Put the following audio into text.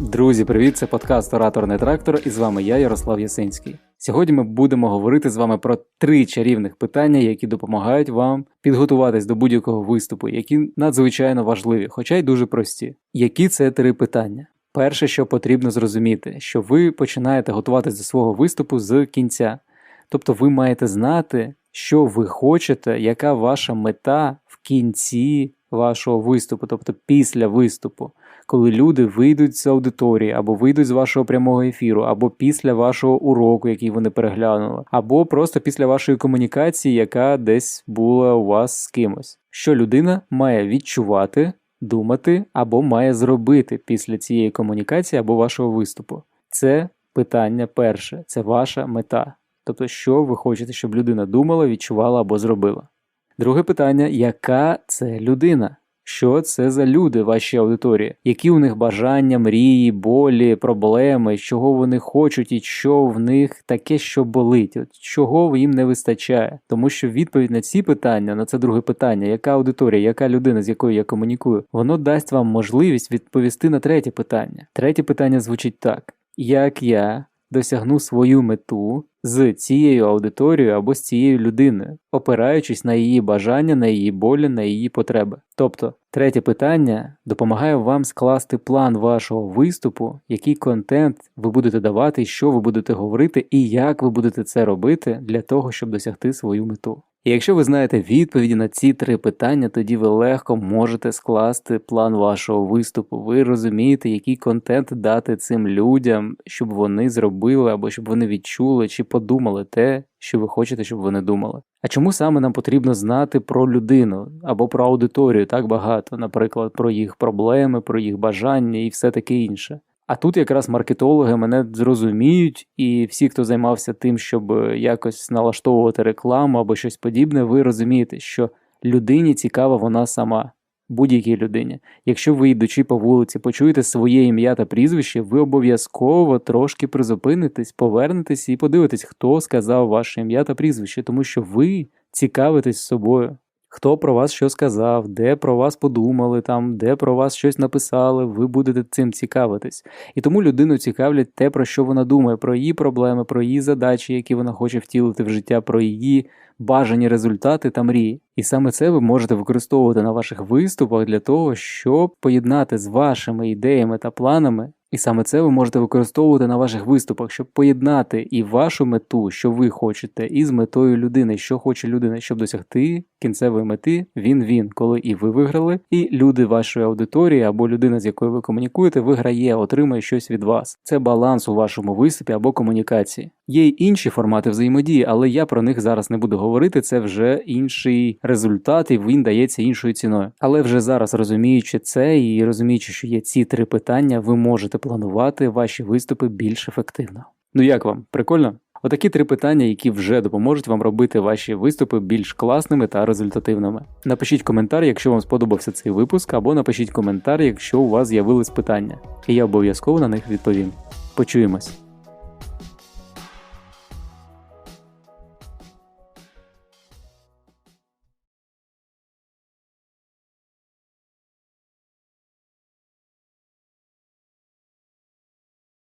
Друзі, привіт! Це подкаст Ораторний трактор, і з вами я, Ярослав Ясинський. Сьогодні ми будемо говорити з вами про три чарівних питання, які допомагають вам підготуватись до будь-якого виступу, які надзвичайно важливі, хоча й дуже прості. Які це три питання? Перше, що потрібно зрозуміти, що ви починаєте готуватись до свого виступу з кінця. Тобто ви маєте знати, що ви хочете, яка ваша мета в кінці вашого виступу, тобто після виступу, коли люди вийдуть з аудиторії, або вийдуть з вашого прямого ефіру, або після вашого уроку, який вони переглянули, або просто після вашої комунікації, яка десь була у вас з кимось. Що людина має відчувати, думати або має зробити після цієї комунікації або вашого виступу. Це питання перше, це ваша мета. Тобто, що ви хочете, щоб людина думала, відчувала або зробила. Друге питання: яка це людина? Що це за люди в вашій аудиторії? Які у них бажання, мрії, болі, проблеми, чого вони хочуть, і що в них таке, що болить, от чого їм не вистачає? Тому що відповідь на ці питання, на це друге питання, яка аудиторія, яка людина, з якою я комунікую, воно дасть вам можливість відповісти на третє питання. Третє питання звучить так: як я досягну свою мету з цією аудиторією або з цією людиною, опираючись на її бажання, на її болі, на її потреби. Тобто, третє питання допомагає вам скласти план вашого виступу, який контент ви будете давати, що ви будете говорити, і як ви будете це робити для того, щоб досягти свою мету. І якщо ви знаєте відповіді на ці три питання, тоді ви легко можете скласти план вашого виступу. Ви розумієте, який контент дати цим людям, щоб вони зробили або щоб вони відчули чи подумали те, що ви хочете, щоб вони думали. А чому саме нам потрібно знати про людину або про аудиторію так багато, наприклад, про їх проблеми, про їх бажання і все таке інше? А тут якраз маркетологи мене зрозуміють, і всі, хто займався тим, щоб якось налаштовувати рекламу або щось подібне, ви розумієте, що людині цікава вона сама, будь-якій людині. Якщо ви, йдучи по вулиці, почуєте своє ім'я та прізвище, ви обов'язково трошки призупинитесь, повернетесь і подивитесь, хто сказав ваше ім'я та прізвище, тому що ви цікавитесь собою. Хто про вас що сказав, де про вас подумали, там, де про вас щось написали, ви будете цим цікавитись. І тому людину цікавлять те, про що вона думає, про її проблеми, про її задачі, які вона хоче втілити в життя, про її бажані результати та мрії. І саме це ви можете використовувати на ваших виступах для того, щоб поєднати з вашими ідеями та планами. І саме це ви можете використовувати на ваших виступах, щоб поєднати і вашу мету, що ви хочете, і з метою людини, що хоче людина, щоб досягти кінцевої мети. Він він, коли і ви виграли, і люди вашої аудиторії або людина, з якою ви комунікуєте, виграє, отримує щось від вас. Це баланс у вашому виступі або комунікації. Є й інші формати взаємодії, але я про них зараз не буду говорити. Це вже інший результат, і він дається іншою ціною. Але вже зараз розуміючи це і розуміючи, що є ці три питання, ви можете планувати ваші виступи більш ефективно. Ну як вам? Прикольно? Отакі три питання, які вже допоможуть вам робити ваші виступи більш класними та результативними. Напишіть коментар, якщо вам сподобався цей випуск, або напишіть коментар, якщо у вас з'явились питання, і я обов'язково на них відповім. Почуємось!